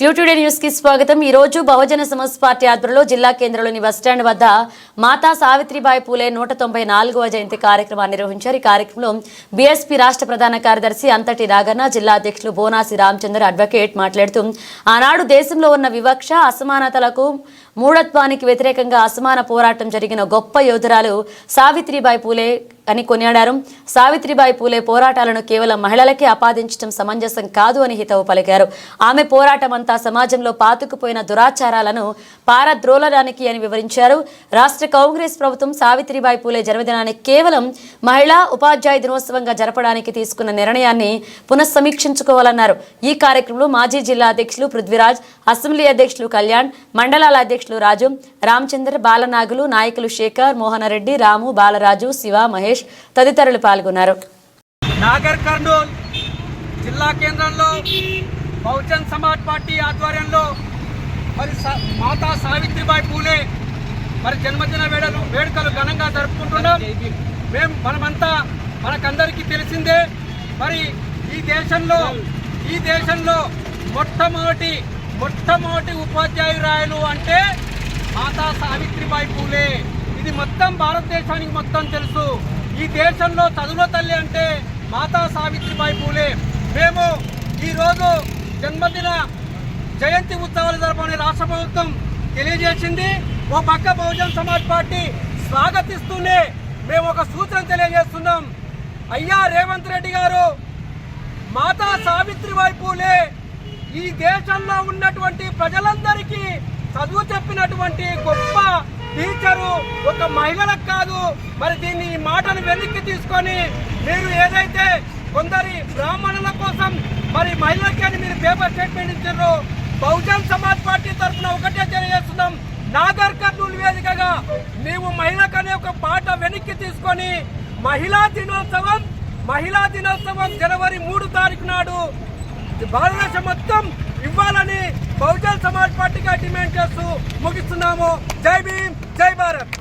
Clue today న్యూస్కి స్వాగతం. ఈ రోజు బహుజన సమాజ్ పార్టీ ఆధ్వర్యంలో జిల్లా కేంద్రంలోని బస్టాండ్ వద్ద మాతా సావిత్రిబాయి పూలే నూట తొంభై నాలుగవ జయంతి కార్యక్రమాన్ని నిర్వహించారు. ఈ కార్యక్రమంలో బీఎస్పీ రాష్ట్ర ప్రధాన కార్యదర్శి అంతటి రాగన్న జిల్లా అధ్యక్షులు బోనాసి రామచంద్ర అడ్వకేట్ మాట్లాడుతూ ఆనాడు దేశంలో ఉన్న వివక్ష అసమానతలకు మూఢత్వానికి వ్యతిరేకంగా అసమాన పోరాటం జరిగిన గొప్ప యోధురాలు సావిత్రిబాయి పూలే అని కొనియాడారు. సావిత్రిబాయి పూలే పోరాటాలను కేవలం మహిళలకే ఆపాదించడం సమంజసం కాదు అని హితవు పలికారు. ఆమె పోరాటమంతా సమాజంలో పాతుకుపోయిన దురాచారాలను పారద్రోలడానికి అని వివరించారు. రాష్ట్ర కాంగ్రెస్ ప్రభుత్వం సావిత్రిబాయి పూలే జన్మదినాన్ని కేవలం మహిళా ఉపాధ్యాయ దినోత్సవంగా జరపడానికి తీసుకున్న నిర్ణయాన్ని పునఃసమీక్షించుకోవాలన్నారు. ఈ కార్యక్రమంలో మాజీ జిల్లా అధ్యక్షులు పృథ్వీరాజ్ అసెంబ్లీ అధ్యక్షులు కళ్యాణ్ మండలాల అధ్యక్షులు రాజు రామచంద్ర బాలనాగులు నాయకులు శేఖర్ మోహనరెడ్డి రాము బాలరాజు శివ మహేష్ తదితరులు పాల్గొన్నారు. నాగర్ కర్నూల్ జిల్లా కేంద్రంలో బహుజన్ సమాజ్ పార్టీ ఆధ్వర్యంలో మరి స- మాతా సావిత్రిబాయి పూలే మరి జన్మదిన వేడలు వేడుకలు ఘనంగా జరుపుకుంటున్నాం. మేము మనమంతా మనకందరికీ తెలిసిందే మరి ఈ దేశంలో ఈ దేశంలో మొట్టమొదటి మొట్టమొదటి ఉపాధ్యాయురాయలు అంటే మాతా సావిత్రిబాయి పూలే. ఇది మొత్తం భారతదేశానికి మొత్తం తెలుసు. ఈ దేశంలో చదువుల తల్లి అంటే మాతా సావిత్రిబాయి పూలే. మేము ఈరోజు జన్మదిన జయంతి ఉత్సవాలు జరపని రాష్ట్ర ప్రభుత్వం తెలియజేసింది. ఓ పక్క బహుజన్ సమాజ్ పార్టీ స్వాగతిస్తూనే మేము ఒక సూచన తెలియజేస్తున్నాం. అయ్యా రేవంత్ రెడ్డి గారు మాతా సావిత్రిబాయి పూలే ఈ దేశంలో ఉన్నటువంటి ప్రజలందరూ చదువు చెప్పినటువంటి గొప్ప టీచరు ఒక మహిళలకు కాదు. మరి దీన్ని ఈ మాటను వెనక్కి తీసుకొని మీరు ఏదైతే కొందరి బ్రాహ్మణుల కోసం మరి మహిళలకి అని మీరు పేపర్ స్టేట్మెంట్ ఇచ్చారు బహుజన్ సమాజ్ పార్టీ తరఫున ఒకటే తెలియజేస్తున్నాం. నాగర్ కర్నూలు వేదికగా నీవు మహిళకనే ఒక పాట వెనక్కి తీసుకొని మహిళా దినోత్సవం మహిళా దినోత్సవం జనవరి మూడు తారీఖు నాడు భారతదేశం మొత్తం ఇవ్వాలని బహుజన్ సమాజ్ పార్టీగా డిమాండ్ చేస్తూ ముగిస్తున్నాము. జై భీమ్ జై భారత్.